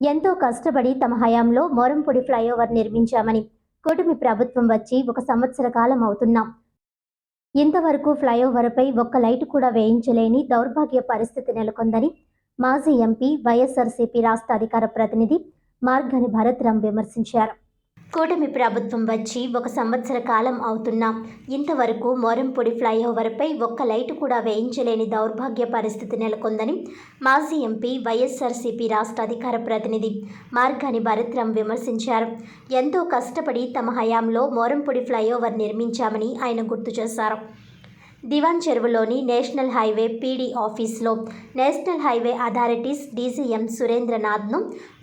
ఎంతో కష్టపడి తమ హయాంలో మోరంపొడి ఫ్లైఓవర్ నిర్మించామని కూటమి ప్రభుత్వం వచ్చి ఒక సంవత్సర కాలం అవుతున్నాం. ఇంతవరకు ఫ్లైఓవర్పై ఒక్క లైట్ కూడా వేయించలేని దౌర్భాగ్య పరిస్థితి నెలకొందని మాజీ ఎంపీ వైఎస్ఆర్సీపీ రాష్ట్ర అధికార ప్రతినిధి మార్గని భరత్రాం విమర్శించారు. కూటమి ప్రభుత్వం వచ్చి ఒక సంవత్సర కాలం అవుతున్నా. ఇంతవరకు మోరంపూడి ఫ్లైఓవర్పై ఒక్క లైటు కూడా వేయించలేని దౌర్భాగ్య పరిస్థితి నెలకొందని మాజీ ఎంపీ వైఎస్ఆర్సీపీ రాష్ట్ర అధికార ప్రతినిధి మార్గాని భరత్రామ్ విమర్శించారు. ఎంతో కష్టపడి తమ హయాంలో మోరంపూడి ఫ్లైఓవర్ నిర్మించామని ఆయన గుర్తు చేశారు. దివాన్ చెరువులోని నేషనల్ హైవే పీడీ ఆఫీస్లో నేషనల్ హైవే అథారిటీస్ డీసీఎం సురేంద్రనాథ్ను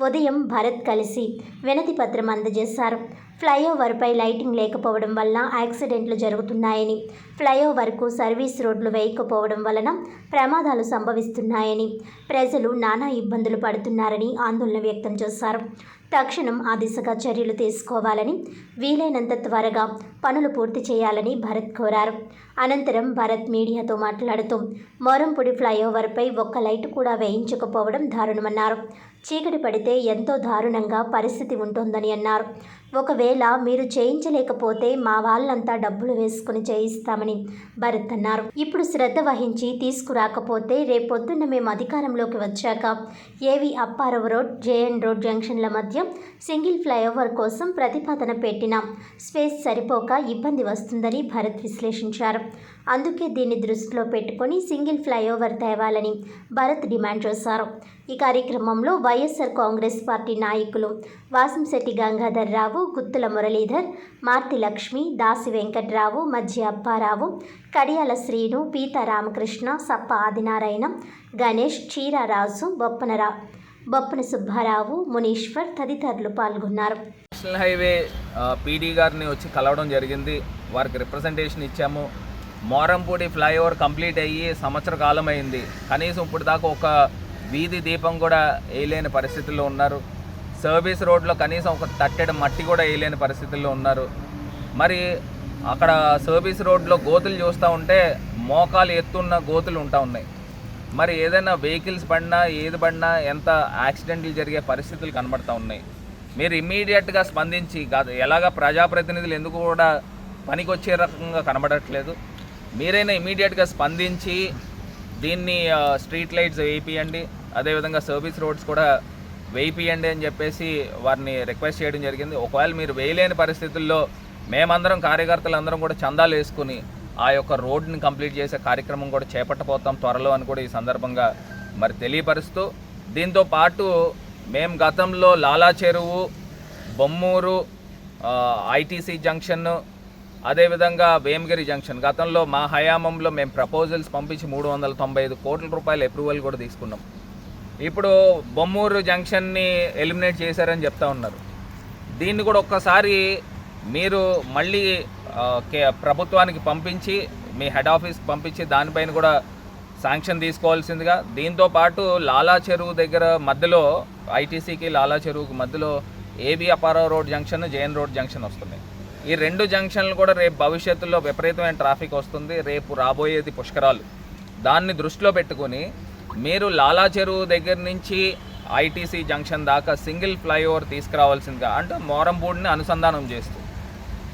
ఉదయం భరత్ కలిసి వినతి పత్రం అందజేశారు. ఫ్లైఓవర్పై లైటింగ్ లేకపోవడం వల్ల యాక్సిడెంట్లు జరుగుతున్నాయని ఫ్లైఓవర్కు సర్వీస్ రోడ్లు వేయకపోవడం వలన ప్రమాదాలు సంభవిస్తున్నాయని ప్రజలు నానా ఇబ్బందులు పడుతున్నారని ఆందోళన వ్యక్తం చేశారు. తక్షణం ఆ దిశగా చర్యలు తీసుకోవాలని వీలైనంత త్వరగా పనులు పూర్తి చేయాలని భరత్ కోరారు. అనంతరం భరత్ మీడియాతో మాట్లాడుతూ మోరంపూడి ఫ్లైఓవర్పై ఒక్క లైట్ కూడా వేయించకపోవడం దారుణమన్నారు. చీకటి పడితే ఎంతో దారుణంగా పరిస్థితి ఉంటుందని అన్నారు. ఒకవేళ మీరు చేయించలేకపోతే మా వాళ్ళంతా డబ్బులు వేసుకుని చేయిస్తామని భరత్ అన్నారు. ఇప్పుడు శ్రద్ధ వహించి తీసుకురాకపోతే రేపొద్దున్న మేము అధికారంలోకి వచ్చాక AV Apparao road JN road జంక్షన్ల మధ్య సింగిల్ ఫ్లైఓవర్ కోసం ప్రతిపాదన పెట్టిన స్పేస్ సరిపోక ఇబ్బంది వస్తుందని భరత్ విశ్లేషించారు. అందుకే దీన్ని దృష్టిలో పెట్టుకొని సింగిల్ ఫ్లైఓవర్ తేవాలని భరత్ డిమాండ్ చేశారు. ఈ కార్యక్రమంలో వైఎస్ఆర్ కాంగ్రెస్ పార్టీ నాయకులు వాసంశెట్టి గంగాధర్ రావు గుత్తుల మురళీధర్ మార్తి లక్ష్మి దాసి వెంకట్రావు మధ్య అప్పారావు కడియాల శ్రీను పీత రామకృష్ణ సప్ప ఆదినారాయణ గణేష్ చీరారాజు బొప్పనరా బొప్పన సుబ్బారావు మునీశ్వర్ తదితరులు పాల్గొన్నారు. నేషనల్ హైవే పీడీ గారిని వచ్చి కలవడం జరిగింది. వారికి రిప్రజెంటేషన్ ఇచ్చాము. మోరంపూడి ఫ్లైఓవర్ కంప్లీట్ అయ్యి సంవత్సర కాలం అయింది కనీసం ఇప్పుడు దాకా ఒక వీధి దీపం కూడా వేయలేని పరిస్థితుల్లో ఉన్నారు. సర్వీస్ రోడ్లో కనీసం ఒక తట్టెడు మట్టి కూడా వేయలేని పరిస్థితుల్లో ఉన్నారు. మరి అక్కడ సర్వీస్ రోడ్లో గోతులు చూస్తూ ఉంటే మోకాలు ఎత్తున్న గోతులు ఉంటా ఉన్నాయి. మరి ఏదైనా వెహికల్స్ పడినా ఏది పడినా ఎంత యాక్సిడెంట్లు జరిగే పరిస్థితులు కనబడతా ఉన్నాయి. మీరు ఇమ్మీడియట్గా స్పందించి ఎలాగ ప్రజాప్రతినిధులు ఎందుకు కూడా పనికి వచ్చే రకంగా కనబడట్లేదు. మీరైనా ఇమ్మీడియట్గా స్పందించి దీన్ని స్ట్రీట్ లైట్స్ వేయిపియండి. అదేవిధంగా సర్వీస్ రోడ్స్ కూడా వేయిపియండి అని చెప్పేసి వారిని రిక్వెస్ట్ చేయడం జరిగింది. ఒకవేళ మీరు వేయలేని పరిస్థితుల్లో మేమందరం కార్యకర్తలు అందరం కూడా చందాలు వేసుకుని ఆ యొక్క రోడ్ని కంప్లీట్ చేసే కార్యక్రమం కూడా చేపట్టబోతాం త్వరలో అని కూడా ఈ సందర్భంగా మరి తెలియపరుస్తూ దీంతో పాటు మేము గతంలో లాలా చెరువు బొమ్మూరు ఐటీసీ జంక్షన్ అదేవిధంగా భీమగిరి జంక్షన్. గతంలో మా హయామంలో మేము ప్రపోజల్స్ పంపించి మూడు వందల తొంభై ఐదు కోట్ల రూపాయల అప్రూవల్ కూడా తీసుకున్నాం. ఇప్పుడు బొమ్మూరు జంక్షన్ని ఎలిమినేట్ చేశారని చెప్తా ఉన్నారు. దీన్ని కూడా ఒక్కసారి మీరు మళ్ళీ కే- ప్రభుత్వానికి పంపించి మీ హెడ్ ఆఫీస్కి పంపించి దానిపైన కూడా శాంక్షన్ తీసుకోవాల్సిందిగా. దీంతో పాటు లాలా చెరువు దగ్గర మధ్యలో ఐటీసీకి లాలా చెరువుకి మధ్యలో AB Apparao road junction JN road junction వస్తున్నాయి. ఈ రెండు జంక్షన్లు కూడా రేపు భవిష్యత్తులో విపరీతమైన ట్రాఫిక్ వస్తుంది. రేపు రాబోయేది పుష్కరాలు. దాన్ని దృష్టిలో పెట్టుకొని మీరు లాలా చెరువు దగ్గర నుంచి ఐటీసీ జంక్షన్ దాకా సింగిల్ ఫ్లైఓవర్ తీసుకురావాల్సిందిగా అంటే మోరంపూడిని అనుసంధానం చేస్తూ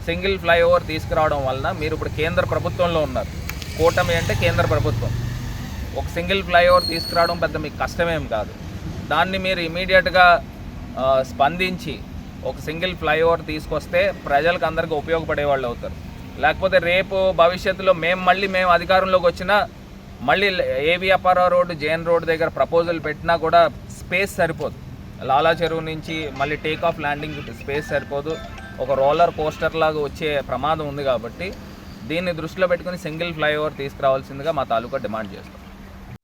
సింగిల్ ఫ్లైఓవర్ తీసుకురావడం వలన మీరు ఇప్పుడు కేంద్ర ప్రభుత్వంలో ఉన్నారు. కూటమి అంటే కేంద్ర ప్రభుత్వం. ఒక సింగిల్ ఫ్లైఓవర్ తీసుకురావడం పెద్ద మీకు కష్టమేం కాదు. దాన్ని మీరు ఇమీడియట్గా స్పందించి ఒక సింగిల్ ఫ్లైఓవర్ తీసుకొస్తే ప్రజలకు అందరికీ ఉపయోగపడే వాళ్ళు అవుతారు. లేకపోతే రేపు భవిష్యత్తులో మేము మళ్ళీ మేము అధికారంలోకి వచ్చినా మళ్ళీ AV Apparao road JN road దగ్గర ప్రపోజల్ పెట్టినా కూడా స్పేస్ సరిపోదు. లాలా చెరువు నుంచి మళ్ళీ టేక్ ఆఫ్ ల్యాండింగ్ స్పేస్ సరిపోదు. ఒక రోలర్ కోస్టర్ లాగా వచ్చే ప్రమాదం ఉంది కాబట్టి దీన్ని దృష్టిలో పెట్టుకుని సింగిల్ ఫ్లైఓవర్ తీసుకురావాల్సిందిగా మా తాలూకా డిమాండ్ చేస్తాం.